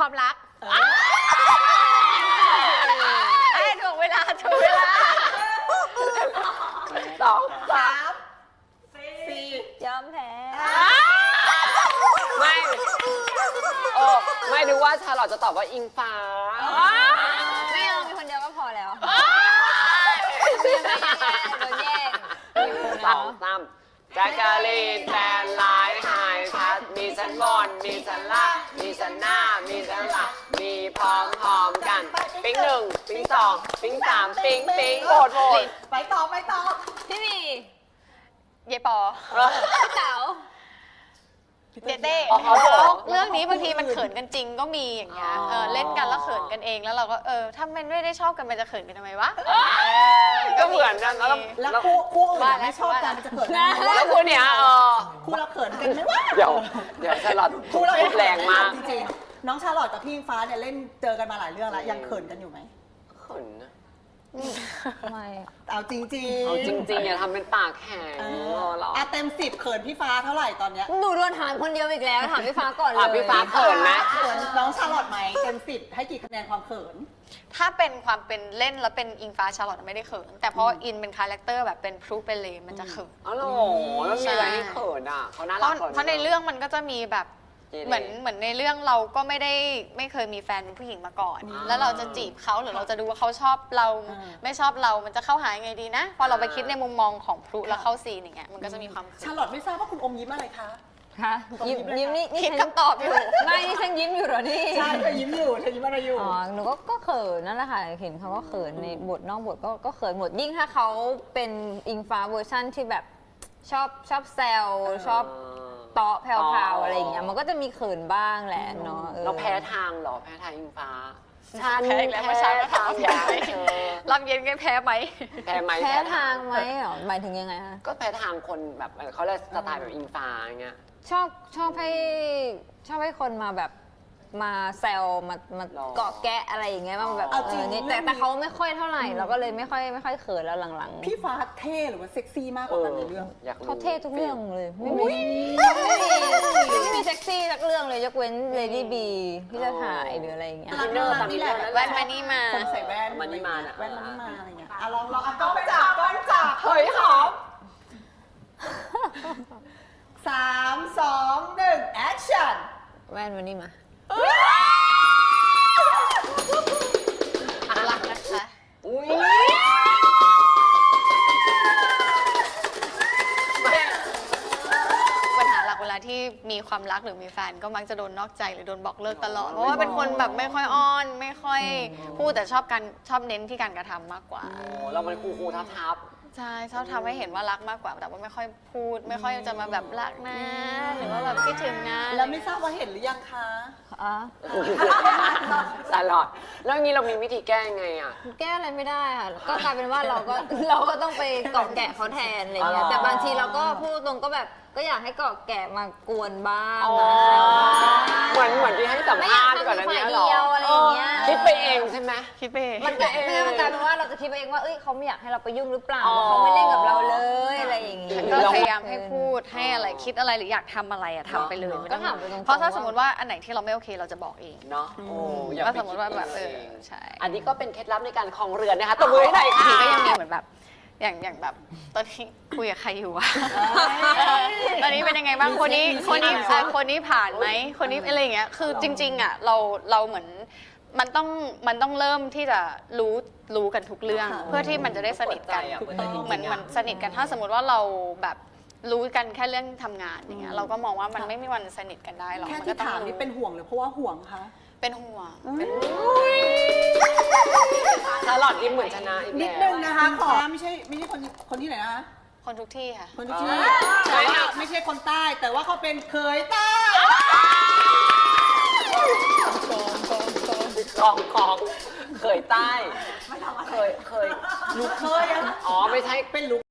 ความรักไอ้ยถูกเวลาถูกเวลาสองสาสามมสี่ยอมแพ้ ไม่โอ้ไม่รู้ว่าชาลอตจะตอบว่าอิงฟ้า ไม่เอามีคนเดียวก็พอแล้วโดนแย่งสองสามแจ็คกะลีนแฟนร้ายหายชัดมีฉันบนมีฉันล่ามี ฉันหน้า มีฉันหลังมีพร้อมพร้อมกัน ปิ๊งหนึ่งปิ๊งสองปิ๊งสามปิ๊งปิ๊งโหวตโหวต ไปต่อไปต่อ พี่หมีเยปอ พี่เต๋า เจเต้อ๋อเขาบอกเรื่องนี้บางทีมันเขินกันจริงก็มีอย่างเงี้ยอ๋อเออเล่นกันแล้วเขินกันเองแล้วเราก็เออถ้ามันไม่ได้ชอบกันมันจะเขินกันทำไมวะก็เหมือนกันแล้วแล้วคู่คู่อื่นว่าอะแล้วไม่ชอบกันว่ามันจะเกิดอะไรขึ้นแล้วคุณเนี่ยเออคู่เราเขินกันไหมวะเดี๋ยวเดี๋ยวชาลอตคู่เราพูดแรงมากจริงๆน้องชาลอตกับพี่อิงฟ้าเนี่ยเล่นเจอกันมาหลายเรื่องแล้วยังเขินกันอยู่ไหมเขินนะไม่เอาจริงๆเอาจริงๆอย่าทำเป็นปากแข็ง เอรออเราอะเต็มสิบเขินพี่ฟ้าเท่าไหร่ตอนเนี้ยหนูโดนถามคนเดียวอีกแล้วถามพี่ฟ้าก่อนเลย อะพี่ฟ้า เขินไหม เขินน้องชาลอตไหมเต็มสิบให้กี่คะแนนความเขิน ถ้าเป็นความเป็นเล่นแล้วเป็นอิงฟ้าชาร์ลอตไม่ได้เขิน แต่เพราะว่าอินเป็นคาแรคเตอร์แบบเป็นพรูเป็นเลมันจะเขิน อ๋อเหรอแล้วมีอะไรให้เขินอะเขาน่าเพรัราะกกว่าเพราะในเรื่องมันก็จะมีแบบ เจเล่เหมือนเหมือนในเรื่องเราก็ไม่ได้ไม่เคยมีแฟนเป็นผู้หญิงมาก่อน อ่าแล้วเราจะจีบเขาหรือเราจะดูว่าเขาชอบเราอ่า ไม่ชอบเรา มันจะเข้าหายังไงดีนะพอเราไปอ่าคิดในมุมมองของพลุค่ะแล้วเข้าซีนอย่างเงี้ยมันก็จะมีความเขิชานลอตไม่ทราบว่าคุณอมยิ้มอะไรคะ คะยิ้มยิ้มนี่นี่คิดฉันคำตอบอยู่ ไม่นี่ฉันยิ้มอยู่เหรอนี่ใช่เธอยิ้มอยู่เธอยิ้มอะไรอยู่ อ๋อหนูก็ก็เขินนั่นแหละค่ะเห็นเขาก็เขินในบทนอกบทก็ก็เขินหมดยิ่งถ้าเขาเป็นอิงฟ้าเวอร์ชั่นที่แบบชอบชอบแซวชอบ เตาะแพรวๆอะไรอย่างเงี้ยมันก็จะมีเขินบ้างแหละเนาะออ เราแพ้ทางเหรอแพ้ทางอิงฟ้าแพ้อีกแล้วเมื่อเช้าก็ถามแพ้แพ้ทางไหมเออรอบเย็นก็แพ้ไหม แพ้ไหมแพ้ทางไหมเหรอหมายถึงยังไงคะก็แพ้ทางคนแบบเขาเรียกสไตล์แบบอิงฟ้าอย่างเงี้ย ชอบชอบให้ชอบให้คนมาแบบ มาแซวมามาหรอเกาะแกะอะไรอย่างเงี้ยมาแบบเอาจริงเออนี่เรื่แต่องนี้แต่เขาไม่ค่อยเท่าไหร่เราก็เลยไม่ค่อยไม่ค่อยเขินแล้วหลังๆพี่ฟ้าเท่หรือว่าเซ็กซี่มากกเอว่าอกันในเรื่อง อยากรู้เขาเท่ทุกเรื่องเลยไม่มีไม่มีไม่มีเซ็กซี่สักเรื่องเลยยกเว้น Lady B ที่จะถ่ายหรืออะไรอย่างเงี้ยอินเนอร์ตามอินเนอร์แว่นมานี่มาคนใส่แว่นมานี่มาน่ะแว่นมานี่มาอะไรเงี้ยอะลองลองอะกล้องจับกล้องจับเฮ้ยหอมสามสองหนึ่งแอคชั่นแว่นวันนี้มา อุ้ยปัญหาหลักเวลาที่มีความรักหรือมีแฟนก็มักจะโดนนอกใจหรือโดนบอกเลิกตลอด เพราะว่าเป็นคนแบบไม่ค่อยอ้อน ไม่ค่อยพูดแต่ชอบการชอบเน้นที่การกระทำมากกว่า โอ้เรามันคูคูทับทับใช่ชอบทำให้เห็นว่ารักมากกว่า แต่ว่าไม่ค่อยพูด ไม่ค่อยจะมาแบบรักนะ หรือว่าแบบคิดถึงนะแล้วไม่ทราบว่าเห็นหรือยังคะ อ๋อตลอด แล้วอย่างนี้เรามีวิธีแก้ยังไงอะ แก้อะไรไม่ได้ค่ะก็กลายเป็นว่าเราก็ เราก็ต้องไปเกาะแกะเขาแทนอะไรเงี้ยอ๋อแต่บางทีเราก็พูดตรงก็แบบก็อยากให้เกาะแกะมากวนบ้างอ๋อนะเหมือนเหมือนที่ให้สัมไม่อยาภากษณ์ก่อนทำนั้นฝ่ายเนี้ยเหรอเดียวอะไรอย่างเงี้ย คิดไปเองใช่ไหม คิดไปเองมันกลายไม่งั้นมันกลายเป็นว่าเราจะคิดไปเองว่า เอ้ยเขาไม่อยากให้เราไปยุ่งหรือเปล่าเพราะเขาไม่เล่นกับเรา ก็พยายามให้พูดให้อะไรคิดอะไรหรืออยากทำอะไรอะทำไปเลยไม่ต้องก็ถามไปตรงๆเพราะถ้าสมมติว่าอันไหนที่เราไม่โอเคเราจะบอกเองเนาะโอ้อย่าก็ไปสมมติว่าแบบเอคิดอเองใช่อันนี้ก็เป็นเคล็ดลับในการคลองเรือนนะคะตบมือให้หน่อยบางทีค่ะ ก็ยังมีเหมือนแบบอย่างอย่างแบบ ตอนนี้คุยกับใครอยู่วะตอนนี้เป็นยังไงบ้างคนนี้คนนี้อะคนนี้ผ่านไหมคนนี้อะไรอย่างเงี้ยคือจริง ๆอะเราเราเหมือน มันต้องมันต้องเริ่มที่จะรู้รู้กันทุกเรื่องค่ะเพื่อที่มันจะได้สนิทกันเปิดใจอะเหมือนเหมือนสนิทกันถ้าสมมติว่าเราแบบรู้กันแค่เรื่องทำงานอย่างเงี้ยเราก็มองว่ามันไม่มีวันสนิทกันได้หรอกแค่มันที่ก็ต้องถามนี่เป็นห่วงหรือเพราะว่าห่วงคะเป็นห่วงชาลอตยิ้มเหมือนชนะอีกนิดแล้วนึงนะคะขอไม่ใช่ไม่ใช่คนคนที่ไหนนะคะคนทุกที่ค่ะ คนที่อ่าแต่ว่าไม่ใช่คนใต้แต่ว่าเขาเป็นเคยใต้ ของของเคยใต้ ไม่ทำอะไร เคย เคยลูกเคยอะ อ๋อ ไม่ใช่ เป็นลูก